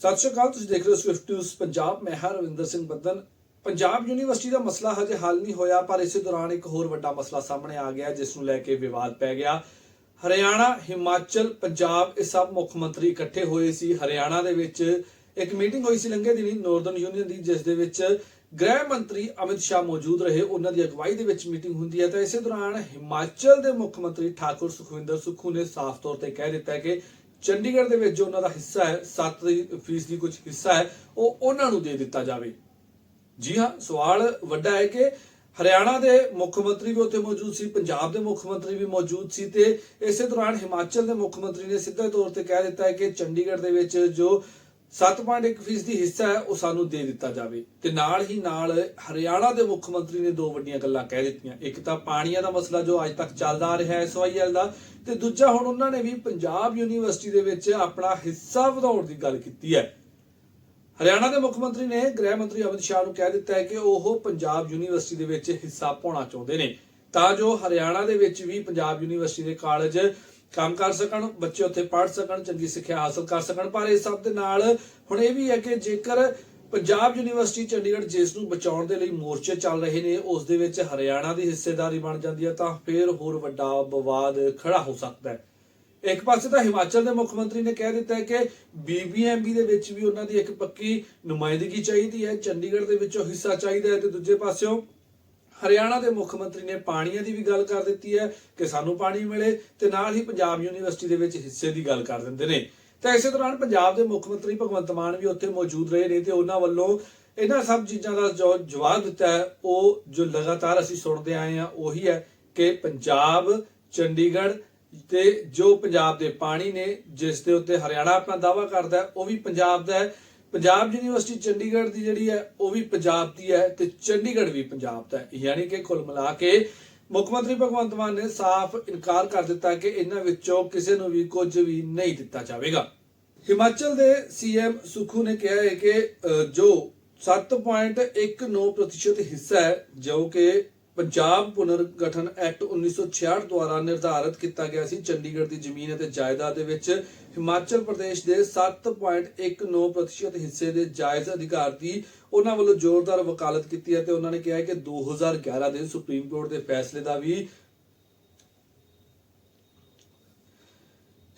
ਸਤਿ ਸ਼੍ਰੀ ਅਕਾਲ, ਤੁਸੀਂ ਦੇਖ ਰਹੇ ਹੋ ਸਵਿਫਟ ਨਿਊਜ਼ ਪੰਜਾਬ। ਮੈਂ ਹਾਂ ਸਿੰਘ ਬੱਦਨ ਪੰਜਾਬ ਯੂਨੀਵਰਸਿਟੀ ਦਾ ਮਸਲਾ ਹਜੇ ਹੱਲ ਨਹੀਂ ਹੋਇਆ, ਪਰ ਇਸੇ ਦੌਰਾਨ ਇੱਕ ਹੋਰ ਵੱਡਾ ਮਸਲਾ ਸਾਹਮਣੇ ਆ ਗਿਆ, ਜਿਸ ਨੂੰ ਲੈ ਕੇ ਵਿਵਾਦ ਪੈ ਗਿਆ। ਹਰਿਆਣਾ, ਹਿਮਾਚਲ, ਪੰਜਾਬ, ਇਹ ਸਭ ਮੁੱਖ ਮੰਤਰੀ ਇਕੱਠੇ ਹੋਏ ਸੀ। ਹਰਿਆਣਾ ਦੇ ਵਿੱਚ ਇੱਕ ਮੀਟਿੰਗ ਹੋਈ ਸੀ ਲੰਘੇ ਦਿਨੀ ਨਾਰਥਰਨ ਯੂਨੀਅਨ ਦੀ, ਜਿਸ ਦੇ ਵਿੱਚ ਗ੍ਰਹਿ ਮੰਤਰੀ ਅਮਿਤ ਸ਼ਾਹ ਮੌਜੂਦ ਰਹੇ। ਉਹਨਾਂ ਦੀ ਅਗਵਾਈ ਦੇ ਵਿੱਚ ਮੀਟਿੰਗ ਹੁੰਦੀ ਹੈ। ਤਾਂ ਇਸੇ ਦੌਰਾਨ ਹਿਮਾਚਲ ਦੇ ਮੁੱਖ ਮੰਤਰੀ ਠਾਕੁਰ ਸੁਖਵਿੰਦਰ ਸੁੱਖੂ ਨੇ ਸਾਫ਼ ਤੌਰ ਤੇ ਕਹਿ ਦਿੱਤਾ ਕਿ ਚੰਡੀਗੜ੍ਹ ਦੇ ਵਿੱਚ ਜੋ ਉਹਨਾਂ ਦਾ ਹਿੱਸਾ ਹੈ 7% ਦੀ ਕੁਝ ਹਿੱਸਾ ਹੈ, ਉਹ ਉਹਨਾਂ ਨੂੰ ਦੇ ਦਿੱਤਾ ਜਾਵੇ। ਜੀ ਹਾਂ, ਸਵਾਲ ਵੱਡਾ ਹੈ ਕਿ ਹਰਿਆਣਾ ਦੇ ਮੁੱਖ ਮੰਤਰੀ ਵੀ ਉੱਥੇ ਮੌਜੂਦ ਸੀ, ਪੰਜਾਬ ਦੇ ਮੁੱਖ ਮੰਤਰੀ ਵੀ ਮੌਜੂਦ ਸੀ ਤੇ ਇਸੇ ਦੌਰਾਨ ਹਿਮਾਚਲ ਦੇ ਮੁੱਖ ਮੰਤਰੀ ਨੇ ਸਿੱਧੇ ਤੌਰ ਤੇ ਕਹਿ ਦਿੱਤਾ ਹੈ ਕਿ ਚੰਡੀਗੜ੍ਹ ਦੇ ਵਿੱਚ ਜੋ 7.1% ਦੀ ਹਿੱਸਾ ਹੈ ਉਹ ਸਾਨੂੰ ਦੇ ਦਿੱਤਾ ਜਾਵੇ ਤੇ ਨਾਲ ਹੀ ਨਾਲ ਹਰਿਆਣਾ ਦੇ ਮੁੱਖ ਮੰਤਰੀ ਨੇ ਦੋ ਵੱਡੀਆਂ ਗੱਲਾਂ ਕਹਿ ਦਿੱਤੀਆਂ। ਇੱਕ ਤਾਂ ਪਾਣੀਆਂ ਦਾ ਮਸਲਾ ਜੋ ਅੱਜ ਤੱਕ ਚੱਲਦਾ ਆ ਰਿਹਾ ਹੈ ਐਸਵਾਈਐਲ ਦਾ ਤੇ ਦੂਜਾ ਹੁਣ ਉਹਨਾਂ ਨੇ ਵੀ ਪੰਜਾਬ ਯੂਨੀਵਰਸਿਟੀ ਦੇ ਵਿੱਚ ਆਪਣਾ ਹਿੱਸਾ ਵਧਾਉਣ ਦੀ ਗੱਲ ਕੀਤੀ ਹੈ। ਹਰਿਆਣਾ ਦੇ ਮੁੱਖ ਮੰਤਰੀ ਨੇ ਗ੍ਰਹਿ ਮੰਤਰੀ ਅਮਿਤ ਸ਼ਾਹ ਨੂੰ ਕਹਿ ਦਿੱਤਾ ਹੈ ਕਿ ਉਹ ਪੰਜਾਬ ਯੂਨੀਵਰਸਿਟੀ ਦੇ ਵਿੱਚ ਹਿੱਸਾ ਪਾਉਣਾ ਚਾਹੁੰਦੇ ਨੇ। ਤਾਂ ਜੋ ਹਰਿਆਣਾ ਦੇ ਵਿੱਚ ਵੀ ਪੰਜਾਬ ਯੂਨੀਵਰਸਿਟੀ ਦੇ ਕਾਲਜ ਕੰਮ ਕਰ ਸਕਣ, ਬੱਚੇ ਉੱਥੇ ਪੜ੍ਹ ਸਕਣ, ਚੰਗੀ ਸਿੱਖਿਆ ਹਾਸਲ ਕਰ ਸਕਣ, ਪਰ ਇਸ ਸਭ ਦੇ ਨਾਲ ਹੁਣ ਇਹ ਵੀ ਹੈ ਕਿ ਜੇਕਰ ਪੰਜਾਬ ਯੂਨੀਵਰਸਿਟੀ ਚੰਡੀਗੜ੍ਹ ਜਿਸ ਨੂੰ ਬਚਾਉਣ ਦੇ ਲਈ ਮੋਰਚੇ ਚੱਲ ਰਹੇ ਨੇ, ਉਸ ਦੇ ਵਿੱਚ ਹਰਿਆਣਾ ਦੀ ਹਿੱਸੇਦਾਰੀ ਬਣ ਜਾਂਦੀ ਹੈ, ਤਾਂ ਫਿਰ ਹੋਰ ਵੱਡਾ ਵਿਵਾਦ ਖੜਾ ਹੋ ਸਕਦਾ ਹੈ। ਇੱਕ ਪਾਸੇ ਤਾਂ ਹਿਮਾਚਲ ਦੇ ਮੁੱਖ ਮੰਤਰੀ ਨੇ ਕਹਿ ਦਿੱਤਾ ਹੈ ਕਿ ਬੀਬੀਐਮਬੀ ਦੇ ਵਿੱਚ ਵੀ ਉਹਨਾਂ ਦੀ ਇੱਕ ਪੱਕੀ ਨੁਮਾਇੰਦਗੀ ਚਾਹੀਦੀ ਹੈ, ਚੰਡੀਗੜ੍ਹ ਦੇ ਵਿੱਚੋਂ ਹਿੱਸਾ ਚਾਹੀਦਾ ਹੈ ਤੇ ਦੂਜੇ ਪਾਸਿਓਂ ਹਰਿਆਣਾ ਦੇ ਮੁੱਖ ਮੰਤਰੀ ਨੇ ਪਾਣੀਆਂ ਦੀ ਵੀ ਗੱਲ ਕਰ ਦਿੱਤੀ ਹੈ ਕਿ ਸਾਨੂੰ ਪਾਣੀ ਮਿਲੇ ਤੇ ਨਾਲ ਹੀ ਪੰਜਾਬ ਯੂਨੀਵਰਸਿਟੀ ਦੇ ਵਿੱਚ ਹਿੱਸੇ ਦੀ ਗੱਲ ਕਰ ਦਿੰਦੇ ਨੇ। ਤਾਂ ਇਸੇ ਦੌਰਾਨ ਪੰਜਾਬ ਦੇ ਮੁੱਖ ਮੰਤਰੀ ਭਗਵੰਤ ਮਾਨ ਵੀ ਉੱਥੇ ਮੌਜੂਦ ਰਹੇ ਨੇ ਤੇ ਉਹਨਾਂ ਵੱਲੋਂ ਇਹਨਾਂ ਸਭ ਚੀਜ਼ਾਂ ਦਾ ਜੋ ਜਵਾਬ ਦਿੱਤਾ ਹੈ, ਉਹ ਜੋ ਲਗਾਤਾਰ ਅਸੀਂ ਸੁਣਦੇ ਆਏ ਹਾਂ, ਉਹੀ ਹੈ ਕਿ ਪੰਜਾਬ, ਚੰਡੀਗੜ੍ਹ ਤੇ ਜੋ ਪੰਜਾਬ ਦੇ ਪਾਣੀ ਨੇ, ਜਿਸ ਦੇ ਉੱਤੇ ਹਰਿਆਣਾ ਆਪਣਾ ਦਾਵਾ ਕਰਦਾ ਉਹ ਵੀ ਪੰਜਾਬ ਦਾ ਹੈ। ਪੰਜਾਬ ਯੂਨੀਵਰਸਿਟੀ ਚੰਡੀਗੜ੍ਹ ਦੀ ਜਿਹੜੀ ਹੈ ਉਹ ਵੀ ਪੰਜਾਬ ਦੀ ਹੈ ਤੇ ਚੰਡੀਗੜ੍ਹ ਵੀ ਪੰਜਾਬ ਦਾ ਹੈ। ਯਾਨੀ ਕਿ ਕੁੱਲ ਮਿਲਾ ਕੇ ਮੁੱਖ ਮੰਤਰੀ ਭਗਵੰਤ ਮਾਨ ਨੇ ਸਾਫ਼ ਇਨਕਾਰ ਕਰ ਦਿੱਤਾ ਕਿ ਇਹਨਾਂ ਵਿੱਚੋਂ ਕਿਸੇ ਨੂੰ ਵੀ ਕੁਝ ਵੀ ਨਹੀਂ ਦਿੱਤਾ ਜਾਵੇਗਾ। ਹਿਮਾਚਲ ਦੇ ਸੀਐਮ ਸੁਖੂ ਨੇ ਕਿਹਾ ਹੈ ਕਿ ਅ, ਜੋ 7.19% ਹਿੱਸਾ ਹੈ ਜੋ ਕਿ ਪੰਜਾਬ ਪੁਨਰਗਠਨ ਐਕਟ 1966 ਦੁਆਰਾ ਨਿਰਧਾਰਿਤ ਕੀਤਾ ਗਿਆ ਸੀ ਚੰਡੀਗੜ੍ਹ ਦੀ ਜ਼ਮੀਨ ਅਤੇ ਜਾਇਦਾਦ ਦੇ ਵਿੱਚ ਹਿਮਾਚਲ ਪ੍ਰਦੇਸ਼ ਦੇ 7.19% ਹਿੱਸੇ ਦੇ ਜਾਇਜ਼ ਅਧਿਕਾਰ ਦੀ ਉਹਨਾਂ ਵੱਲੋਂ ਜ਼ੋਰਦਾਰ ਵਕਾਲਤ ਕੀਤੀ ਹੈ ਤੇ ਉਹਨਾਂ ਨੇ ਕਿਹਾ ਕਿ 2011 ਦੇ ਸੁਪਰੀਮ ਕੋਰਟ ਦੇ ਫੈਸਲੇ ਦਾ ਵੀ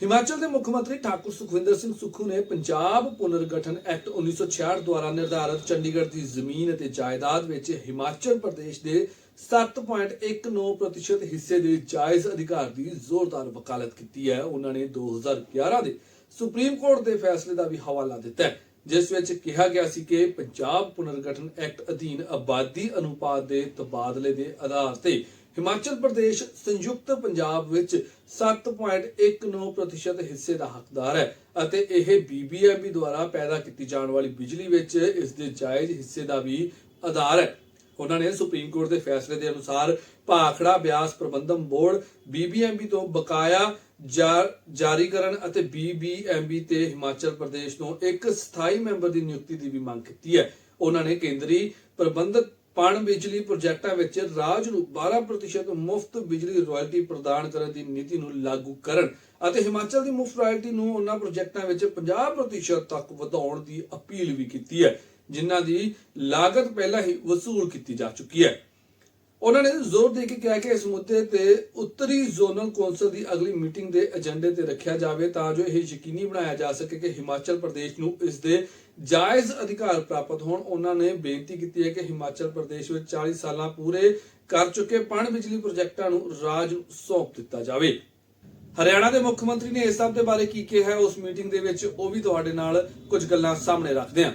ਹਿਮਾਚਲ ਦੇ ਮੁੱਖ ਮੰਤਰੀ ਠਾਕੁਰ ਸੁਖਵਿੰਦਰ ਸਿੰਘ ਸੁੱਖੂ ਨੇ ਪੰਜਾਬ ਪੁਨਰਗਠਨ ਐਕਟ 1966 ਦੁਆਰਾ ਨਿਰਧਾਰਤ ਚੰਡੀਗੜ੍ਹ ਦੀ ਜ਼ਮੀਨ ਅਤੇ ਜਾਇਦਾਦ ਵਿੱਚ ਹਿਮਾਚਲ ਪ੍ਰਦੇਸ਼ ਦੇ 7.19% ਹਿੱਸੇ ਦੇ ਜਾਇਜ਼ ਅਧਿਕਾਰ ਦੀ ਜ਼ੋਰਦਾਰ ਵਕਾਲਤ ਕੀਤੀ ਹੈ। ਉਹਨਾਂ ਨੇ 2011 ਦੇ ਸੁਪਰੀਮ ਕੋਰਟ ਦੇ ਫੈਸਲੇ ਦਾ ਵੀ ਹਵਾਲਾ ਦਿੱਤਾ ਹੈ, ਜਿਸ ਵਿੱਚ ਕਿਹਾ ਗਿਆ ਸੀ ਕਿ ਪੰਜਾਬ ਪੁਨਰਗਠਨ ਐਕਟ ਅਧੀਨ ਆਬਾਦੀ ਅਨੁਪਾਤ ਦੇ ਤਬਾਦਲੇ ਦੇ ਆਧਾਰ ਤੇ ਹਿਮਾਚਲ ਪ੍ਰਦੇਸ਼ ਸੰਯੁਕਤ ਪੰਜਾਬ ਵਿੱਚ 7.19% ਹਿੱਸੇ ਦਾ ਹੱਕਦਾਰ ਹੈ ਅਤੇ ਇਹ ਬੀਬੀਐਮਬੀ ਦੁਆਰਾ ਪੈਦਾ ਕੀਤੀ ਜਾਣ ਵਾਲੀ ਬਿਜਲੀ ਵਿੱਚ ਇਸ ਦੇ ਜਾਇਜ਼ ਹਿੱਸੇ ਦਾ ਵੀ ਆਧਾਰ ਹੈ। ਉਹਨਾਂ ਨੇ ਸੁਪਰੀਮ ਕੋਰਟ ਦੇ ਫੈਸਲੇ ਦੇ ਅਨੁਸਾਰ ਭਾਖੜਾ ਬਿਆਸ ਪ੍ਰਬੰਧਨ ਬੋਰਡ ਬੀਬੀਐਮਬੀ ਤੋਂ ਬਕਾਇਆ ਜਾਰੀ ਕਰਨ ਅਤੇ ਬੀਬੀਐਮਬੀ ਤੇ ਹਿਮਾਚਲ ਪ੍ਰਦੇਸ਼ ਤੋਂ ਇੱਕ ਸਥਾਈ ਮੈਂਬਰ ਦੀ ਨਿਯੁਕਤੀ ਦੀ ਵੀ ਮੰਗ ਕੀਤੀ ਹੈ। ਉਹਨਾਂ ਨੇ ਕੇਂਦਰੀ ਪ੍ਰਬੰਧਕ ਪਣ ਬਿਜਲੀ ਪ੍ਰੋਜੈਕਟਾਂ ਵਿੱਚ ਰਾਜ ਨੂੰ 12% ਮੁਫਤ ਬਿਜਲੀ ਰਾਇਲਟੀ ਪ੍ਰਦਾਨ ਕਰਨ ਦੀ ਨੀਤੀ ਨੂੰ ਲਾਗੂ ਕਰਨ ਅਤੇ ਹਿਮਾਚਲ ਦੀ ਮੁਫਤ ਰਾਇਲਟੀ ਨੂੰ ਉਹਨਾਂ ਪ੍ਰੋਜੈਕਟਾਂ ਵਿੱਚ 50% ਤੱਕ ਵਧਾਉਣ ਦੀ ਅਪੀਲ ਵੀ ਕੀਤੀ ਹੈ। ਜਿਨ੍ਹਾਂ ਦੀ ਲਾਗਤ ਪਹਿਲਾਂ ਹੀ ਵਸੂਲ ਕੀਤੀ ਜਾ ਚੁੱਕੀ ਹੈ। ਉਹਨਾਂ ਨੇ ਜ਼ੋਰ ਦੇ ਕੇ ਕਿਹਾ ਕਿ ਇਸ ਮੁੱਦੇ ਤੇ ਉੱਤਰੀ ਜ਼ੋਨਲ ਕੌਂਸਲ ਦੀ ਅਗਲੀ ਮੀਟਿੰਗ ਦੇ ਏਜੰਡੇ ਤੇ ਰੱਖਿਆ ਜਾਵੇ ਤਾਂ ਜੋ ਇਹ ਯਕੀਨੀ ਬਣਾਇਆ ਜਾ ਸਕੇ ਕਿ ਹਿਮਾਚਲ ਪ੍ਰਦੇਸ਼ ਨੂੰ ਇਸ ਦੇ ਜਾਇਜ਼ ਅਧਿਕਾਰ ਪ੍ਰਾਪਤ ਹੋਣ। ਉਹਨਾਂ ਨੇ ਬੇਨਤੀ ਕੀਤੀ ਹੈ ਕਿ ਹਿਮਾਚਲ ਪ੍ਰਦੇਸ਼ ਵਿੱਚ 40 ਸਾਲਾਂ ਪੂਰੇ ਕਰ ਚੁੱਕੇ ਪਣ ਬਿਜਲੀ ਪ੍ਰੋਜੈਕਟਾਂ ਨੂੰ ਰਾਜ ਨੂੰ ਸੌਂਪ ਦਿੱਤਾ ਜਾਵੇ। ਹਰਿਆਣਾ ਦੇ ਮੁੱਖ ਮੰਤਰੀ ਨੇ ਇਸ ਸਭ ਦੇ ਬਾਰੇ ਕੀ ਕਿਹਾ ਉਸ ਮੀਟਿੰਗ ਦੇ ਵਿੱਚ ਉਹ ਵੀ ਤੁਹਾਡੇ ਨਾਲ ਕੁਝ ਗੱਲਾਂ ਸਾਹਮਣੇ ਰੱਖਦੇ ਹਾਂ।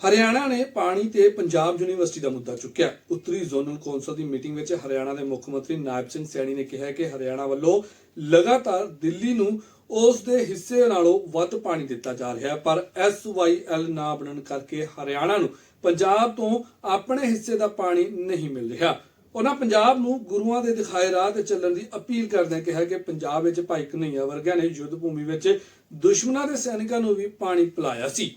ਹਰਿਆਣਾ ਨੇ ਪਾਣੀ ਤੇ ਪੰਜਾਬ ਯੂਨੀਵਰਸਿਟੀ ਦਾ ਮੁੱਦਾ ਚੁੱਕਿਆ। ਉੱਤਰੀ ਜ਼ੋਨਲ ਕੌਂਸਲ ਦੀ ਮੀਟਿੰਗ ਵਿੱਚ ਹਰਿਆਣਾ ਦੇ ਮੁੱਖ ਮੰਤਰੀ ਨਾਇਬ ਸਿੰਘ ਸੈਣੀ ਨੇ ਕਿਹਾ ਕਿ ਹਰਿਆਣਾ ਵੱਲੋਂ ਲਗਾਤਾਰ ਦਿੱਲੀ ਨੂੰ ਉਸ ਦੇ ਹਿੱਸੇ ਨਾਲੋਂ ਵੱਧ ਪਾਣੀ ਦਿੱਤਾ ਜਾ ਰਿਹਾ ਹੈ। ਪਰ ਐਸਵਾਈਐਲ ਨਾ ਬਣਨ ਕਰਕੇ ਹਰਿਆਣਾ ਨੂੰ ਪੰਜਾਬ ਤੋਂ ਆਪਣੇ ਹਿੱਸੇ ਦਾ ਪਾਣੀ ਨਹੀਂ ਮਿਲ ਰਿਹਾ। ਉਹਨਾਂ ਪੰਜਾਬ ਨੂੰ ਗੁਰੂਆਂ ਦੇ ਦਿਖਾਏ ਰਾਹ ਤੇ ਚੱਲਣ ਦੀ ਅਪੀਲ ਕਰਦਿਆਂ ਕਿਹਾ ਕਿ ਪੰਜਾਬ ਵਿੱਚ ਭਾਈ ਕਨਈਆ ਵਰਗਿਆਂ ਨੇ ਯੁੱਧ ਭੂਮੀ ਵਿੱਚ ਦੁਸ਼ਮਣਾਂ ਦੇ ਸੈਨਿਕਾਂ ਨੂੰ ਵੀ ਪਾਣੀ ਪਿਲਾਇਆ ਸੀ।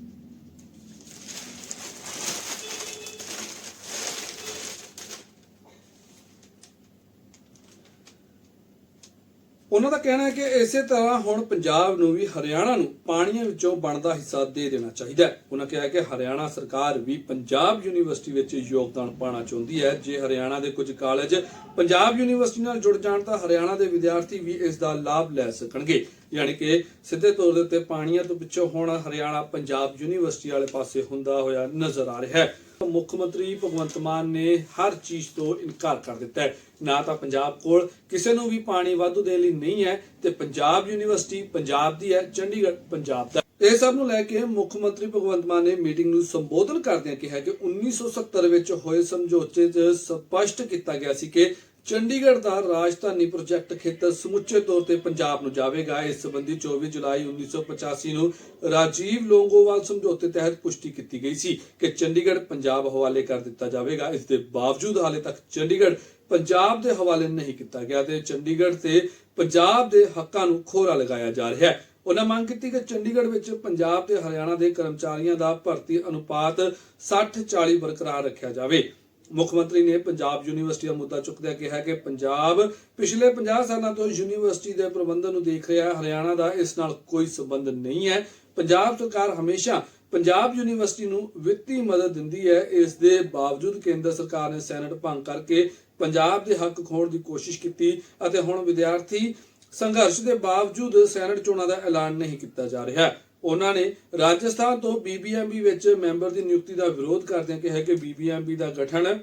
ਉਹਨਾਂ ਦਾ ਕਹਿਣਾ ਹੈ ਕਿ ਇਸੇ ਤਰ੍ਹਾਂ ਹੁਣ ਪੰਜਾਬ ਨੂੰ ਵੀ ਹਰਿਆਣਾ ਨੂੰ ਪਾਣੀਆਂ ਵਿੱਚੋਂ ਬਣਦਾ ਹਿੱਸਾ ਦੇ ਦੇਣਾ ਚਾਹੀਦਾ ਹੈ। ਉਹਨਾਂ ਕਿਹਾ ਕਿ ਹਰਿਆਣਾ ਸਰਕਾਰ ਵੀ ਪੰਜਾਬ ਯੂਨੀਵਰਸਿਟੀ ਵਿੱਚ ਯੋਗਦਾਨ ਪਾਉਣਾ ਚਾਹੁੰਦੀ ਹੈ। ਜੇ ਹਰਿਆਣਾ ਦੇ ਕੁਝ ਕਾਲਜ ਪੰਜਾਬ ਯੂਨੀਵਰਸਿਟੀ ਨਾਲ ਜੁੜ ਜਾਣ ਤਾਂ ਹਰਿਆਣਾ ਦੇ ਵਿਦਿਆਰਥੀ ਵੀ ਇਸ ਦਾ ਲਾਭ ਲੈ ਸਕਣਗੇ। ਯਾਨੀ ਕਿ ਸਿੱਧੇ ਤੌਰ ਦੇ ਉੱਤੇ ਪਾਣੀਆਂ ਤੋਂ ਪਿੱਛੋਂ ਹੁਣ ਹਰਿਆਣਾ ਪੰਜਾਬ ਯੂਨੀਵਰਸਿਟੀ ਵਾਲੇ ਪਾਸੇ ਹੁੰਦਾ ਹੋਇਆ ਨਜ਼ਰ ਆ ਰਿਹਾ ਹੈ। ਮੁੱਖ ਮੰਤਰੀ ਭਗਵੰਤ ਮਾਨ ਨੇ ਹਰ ਚੀਜ਼ ਤੋਂ ਇਨਕਾਰ ਕਰ ਦਿੱਤਾ ਹੈ। ਨਾ ਤਾਂ ਪੰਜਾਬ ਕੋਲ ਕਿਸੇ ਨੂੰ ਵੀ ਪਾਣੀ ਵਾਧੂ ਦੇਣ ਲਈ ਨਹੀਂ ਹੈ ਤੇ ਪੰਜਾਬ ਯੂਨੀਵਰਸਿਟੀ ਪੰਜਾਬ ਦੀ ਹੈ, ਚੰਡੀਗੜ੍ਹ ਪੰਜਾਬ ਦਾ। ਇਹ ਸਭ ਨੂੰ ਲੈ ਕੇ ਮੁੱਖ ਮੰਤਰੀ ਭਗਵੰਤ ਮਾਨ ਨੇ ਮੀਟਿੰਗ ਨੂੰ ਸੰਬੋਧਨ ਕਰਦਿਆਂ ਕਿਹਾ ਕਿ 1970 ਵਿੱਚ ਹੋਏ ਸਮਝੌਤੇ 'ਚ ਸਪਸ਼ਟ ਕੀਤਾ ਗਿਆ ਸੀ ਕਿ ਚੰਡੀਗੜ੍ਹ ਦਾ ਰਾਜਧਾਨੀ ਪ੍ਰੋਜੈਕਟ ਖੇਤਰ ਸਮੁੱਚੇ ਤੌਰ ਤੇ ਪੰਜਾਬ ਨੂੰ ਜਾਵੇਗਾ। ਇਸ ਸੰਬੰਧੀ 24 ਜੁਲਾਈ 1985 ਨੂੰ ਰਾਜੀਵ ਲੋਂਗੋਵਾਲ ਸਮਝੌਤੇ ਤਹਿਤ ਪੁਸ਼ਟੀ ਕੀਤੀ ਗਈ ਸੀ ਕਿ ਚੰਡੀਗੜ੍ਹ ਪੰਜਾਬ ਹਵਾਲੇ ਕਰ ਦਿੱਤਾ ਜਾਵੇਗਾ। ਇਸ ਦੇ ਬਾਵਜੂਦ ਹਾਲੇ ਤੱਕ ਚੰਡੀਗੜ੍ਹ ਪੰਜਾਬ ਦੇ ਹਵਾਲੇ ਨਹੀਂ ਕੀਤਾ ਗਿਆ ਤੇ ਚੰਡੀਗੜ੍ਹ ਤੇ ਪੰਜਾਬ ਦੇ ਹੱਕਾਂ ਨੂੰ ਖੋਰਾ ਲਗਾਇਆ ਜਾ ਰਿਹਾ ਹੈ। ਉਹਨਾਂ ਮੰਗ ਕੀਤੀ ਕਿ ਚੰਡੀਗੜ੍ਹ ਵਿੱਚ ਪੰਜਾਬ ਤੇ ਹਰਿਆਣਾ ਦੇ ਕਰਮਚਾਰੀਆਂ ਦਾ ਭਰਤੀ ਅਨੁਪਾਤ 60-40 ਬਰਕਰਾਰ ਰੱਖਿਆ ਜਾਵੇ। ਮੁੱਖ ਮੰਤਰੀ ਨੇ ਪੰਜਾਬ ਯੂਨੀਵਰਸਿਟੀ ਦਾ ਮੁੱਦਾ ਚੁੱਕਦਿਆਂ ਕਿਹਾ ਕਿ ਪੰਜਾਬ ਪਿਛਲੇ 50 ਸਾਲਾਂ ਤੋਂ ਯੂਨੀਵਰਸਿਟੀ ਦੇ ਪ੍ਰਬੰਧਨ ਨੂੰ ਦੇਖ ਰਿਹਾ ਹੈ। ਹਰਿਆਣਾ ਦਾ ਇਸ ਨਾਲ ਕੋਈ ਸੰਬੰਧ ਨਹੀਂ ਹੈ। ਪੰਜਾਬ ਸਰਕਾਰ ਹਮੇਸ਼ਾ ਪੰਜਾਬ ਯੂਨੀਵਰਸਿਟੀ ਨੂੰ ਵਿੱਤੀ ਮਦਦ ਦਿੰਦੀ ਹੈ। ਇਸ ਦੇ ਬਾਵਜੂਦ ਕੇਂਦਰ ਸਰਕਾਰ ਨੇ ਸੈਨੇਟ ਭੰਗ ਕਰਕੇ ਪੰਜਾਬ ਦੇ ਹੱਕ ਖੋਣ ਦੀ ਕੋਸ਼ਿਸ਼ ਕੀਤੀ ਅਤੇ ਹੁਣ ਵਿਦਿਆਰਥੀ ਸੰਘਰਸ਼ ਦੇ ਬਾਵਜੂਦ ਸੈਨੇਟ ਚੋਣਾਂ ਦਾ ਐਲਾਨ ਨਹੀਂ ਕੀਤਾ ਜਾ ਰਿਹਾ। ਉਹਨਾਂ ਨੇ ਰਾਜਸਥਾਨ ਤੋਂ ਬੀਬੀਐਮਬੀ ਵਿੱਚ ਮੈਂਬਰ ਦੀ ਨਿਯੁਕਤੀ ਦਾ ਵਿਰੋਧ ਕਰਦਿਆਂ ਕਿਹਾ ਕਿ ਬੀਬੀਐਮਬੀ ਦਾ ਗਠਨ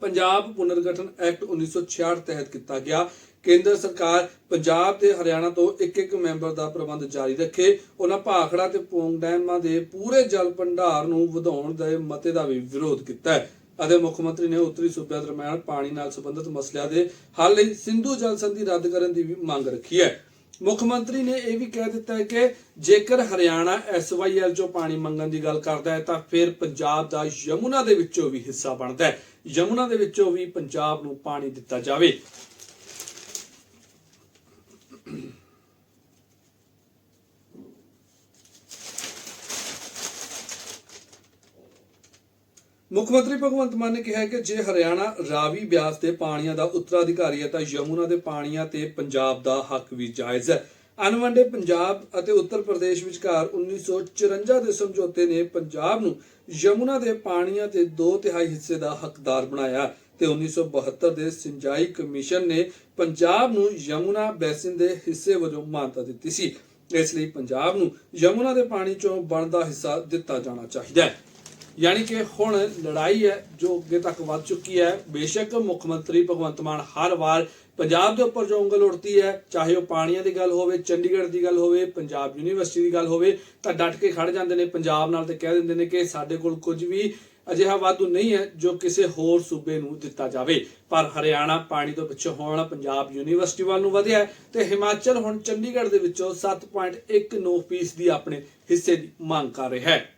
ਪੰਜਾਬ ਪੁਨਰਗਠਨ ਐਕਟ 1966 ਤਹਿਤ ਕੀਤਾ ਗਿਆ। ਕੇਂਦਰ ਸਰਕਾਰ ਪੰਜਾਬ ਤੇ ਹਰਿਆਣਾ ਤੋਂ ਇੱਕ ਇੱਕ ਮੈਂਬਰ ਦਾ ਪ੍ਰਬੰਧ ਜਾਰੀ ਰੱਖੇ। ਉਹਨਾਂ ਭਾਖੜਾ ਤੇ ਪੋਂਗ ਡੈਮਾਂ ਦੇ ਪੂਰੇ ਜਲ ਭੰਡਾਰ ਨੂੰ ਵਧਾਉਣ ਦੇ ਮਤੇ ਦਾ ਵੀ ਵਿਰੋਧ ਕੀਤਾ ਹੈ। ਅਤੇ ਮੁੱਖ ਮੰਤਰੀ ਨੇ ਉੱਤਰੀ ਸੂਬਿਆਂ ਦਰਮਿਆਨ ਪਾਣੀ ਨਾਲ ਸੰਬੰਧਿਤ ਮਸਲਿਆਂ ਦੇ ਹੱਲ ਲਈ ਸਿੰਧੂ ਜਲ ਸੰਧੀ ਰੱਦ ਕਰਨ ਦੀ ਵੀ ਮੰਗ ਰੱਖੀ ਹੈ। ਮੁੱਖ ਮੰਤਰੀ ਨੇ ਇਹ ਵੀ ਕਹਿ ਦਿੱਤਾ ਹੈ ਕਿ ਜੇਕਰ ਹਰਿਆਣਾ ਐਸਵਾਈਐਲ ਚੋਂ ਪਾਣੀ ਮੰਗਣ ਦੀ ਗੱਲ ਕਰਦਾ ਹੈ, ਤਾਂ ਫਿਰ ਪੰਜਾਬ ਦਾ ਯਮੁਨਾ ਦੇ ਵਿੱਚੋਂ ਵੀ ਹਿੱਸਾ ਬਣਦਾ ਹੈ। ਯਮੁਨਾ ਦੇ ਵਿੱਚੋਂ ਵੀ ਪੰਜਾਬ ਨੂੰ ਪਾਣੀ ਦਿੱਤਾ ਜਾਵੇ। ਮੁੱਖ ਮੰਤਰੀ ਭਗਵੰਤ ਮਾਨ ਨੇ ਕਿਹਾ ਹੈ ਕਿ ਜੇ ਹਰਿਆਣਾ ਰਾਵੀ ਬਿਆਸ ਦੇ ਪਾਣੀਆਂ ਦਾ ਉੱਤਰਾਧਿਕਾਰੀ ਹੈ ਤਾਂ ਯਮੁਨਾ ਦੇ ਪਾਣੀਆਂ ਤੇ ਪੰਜਾਬ ਦਾ ਹੱਕ ਵੀ ਜਾਇਜ਼ ਹੈ। ਅਨਵੰਡੇ ਪੰਜਾਬ ਅਤੇ ਉੱਤਰ ਪ੍ਰਦੇਸ਼ ਵਿਚਕਾਰ 1954 ਦੇ ਸਮਝੌਤੇ ਨੇ ਪੰਜਾਬ ਨੂੰ ਯਮੁਨਾ ਦੇ ਪਾਣੀਆਂ ਤੇ ਦੋ ਤਿਹਾਈ ਹਿੱਸੇ ਦਾ ਹੱਕਦਾਰ ਬਣਾਇਆ ਤੇ 1972 ਦੇ ਸਿੰਜਾਈ ਕਮਿਸ਼ਨ ਨੇ ਪੰਜਾਬ ਨੂੰ ਯਮੁਨਾ ਬੈਸਿਨ ਦੇ ਹਿੱਸੇ ਵਜੋਂ ਮਾਨਤਾ ਦਿੱਤੀ ਸੀ। ਇਸ ਲਈ ਪੰਜਾਬ ਨੂੰ ਯਮੁਨਾ ਦੇ ਪਾਣੀ ਚੋਂ ਬਣਦਾ ਹਿੱਸਾ ਦਿੱਤਾ ਜਾਣਾ ਚਾਹੀਦਾ ਹੈ। ਯਾਨੀ ਕਿ ਹੁਣ ਲੜਾਈ ਹੈ, ਜੋ ਅੱਗੇ ਤੱਕ ਵੱਧ ਚੁੱਕੀ ਹੈ, ਬੇਸ਼ੱਕ ਮੁੱਖ ਮੰਤਰੀ ਭਗਵੰਤ ਮਾਨ ਹਰ ਵਾਰ ਪੰਜਾਬ ਦੇ ਉੱਪਰ ਜੋ ਉਂਗਲ ਉੱਠਦੀ ਹੈ, ਚਾਹੇ ਉਹ ਪਾਣੀਆਂ ਦੀ ਗੱਲ ਹੋਵੇ, ਚੰਡੀਗੜ੍ਹ ਦੀ ਗੱਲ ਹੋਵੇ, ਪੰਜਾਬ ਯੂਨੀਵਰਸਿਟੀ ਦੀ ਗੱਲ ਹੋਵੇ, ਤਾਂ ਡਟ ਕੇ ਖੜ ਜਾਂਦੇ ਨੇ, ਪੰਜਾਬ ਨਾਲ ਤੇ ਕਹਿ ਦਿੰਦੇ ਨੇ ਕਿ ਸਾਡੇ ਕੋਲ ਕੁਝ ਵੀ ਅਜਿਹਾ ਵਾਧੂ ਨਹੀਂ ਹੈ, ਜੋ ਕਿਸੇ ਹੋਰ ਸੂਬੇ ਨੂੰ ਦਿੱਤਾ ਜਾਵੇ। ਪਰ ਹਰਿਆਣਾ ਪਾਣੀ ਤੋਂ ਪਿੱਛੇ ਹੋਣ, ਪੰਜਾਬ ਯੂਨੀਵਰਸਿਟੀ ਵੱਲ ਨੂੰ ਵਧਿਆ ਹੈ, ਤੇ ਹਿਮਾਚਲ ਹੁਣ ਚੰਡੀਗੜ੍ਹ ਦੇ ਵਿੱਚੋਂ 7.19% ਦੀ ਆਪਣੇ ਹਿੱਸੇ ਦੀ ਮੰਗ ਕਰ ਰਿਹਾ ਹੈ।